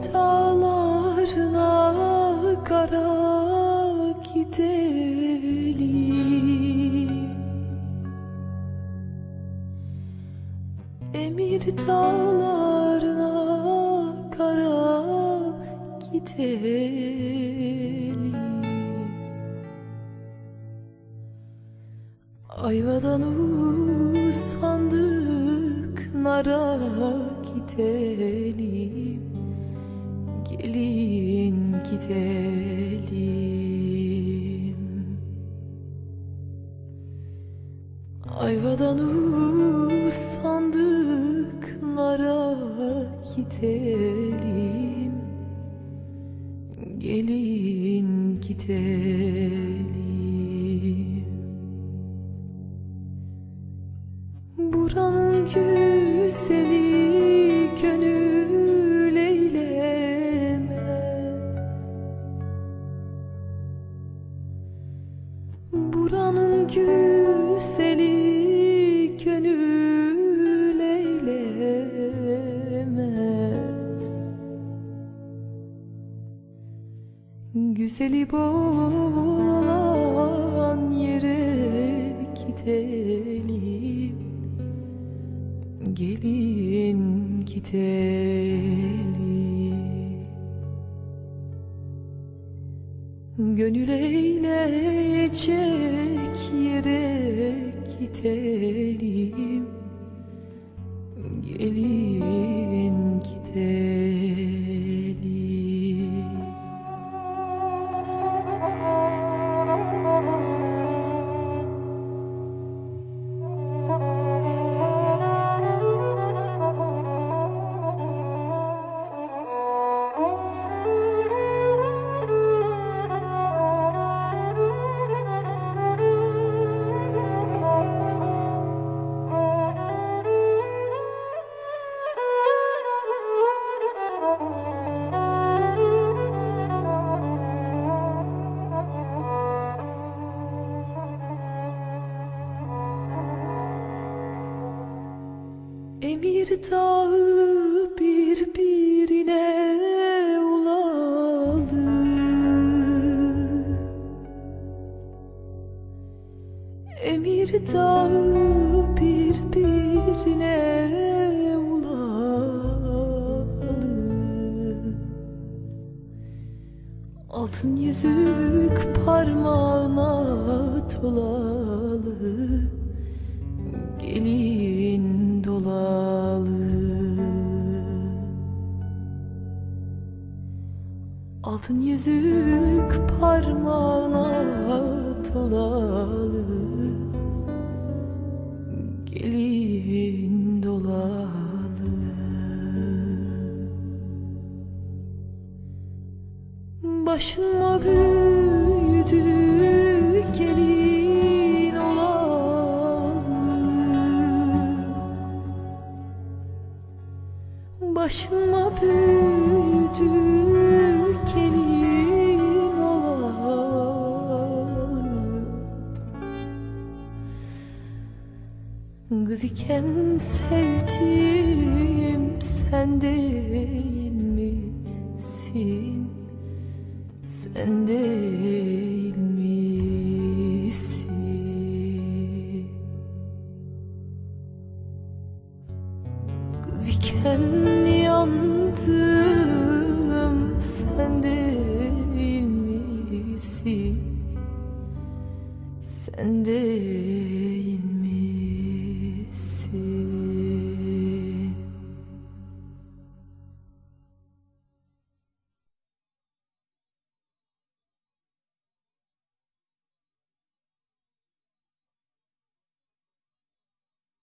Dağlarına kara gidelim. Emir dağlarına kara gidelim. Ayvadan usandık nara gidelim Gelin gidelim Ayvadan usandık nara gidelim Gelin gidelim Buranın güzeli Güzeli bol olan yere gidelim. Gelin gidelim. Gönül eğleyecek yere Emir dağı birbirine ulalı Emir dağı birbirine ulalı Altın yüzük parmağına dolalı. Gelin dolalı Altın yüzük parmağına dolalı Gelin dolalı Başıma büyüdü Başıma büyüdü gelin olalı Kız iken sevdim sen değil misin? Sen değil misin? Kız iken yandım sen değil misin? Sen değil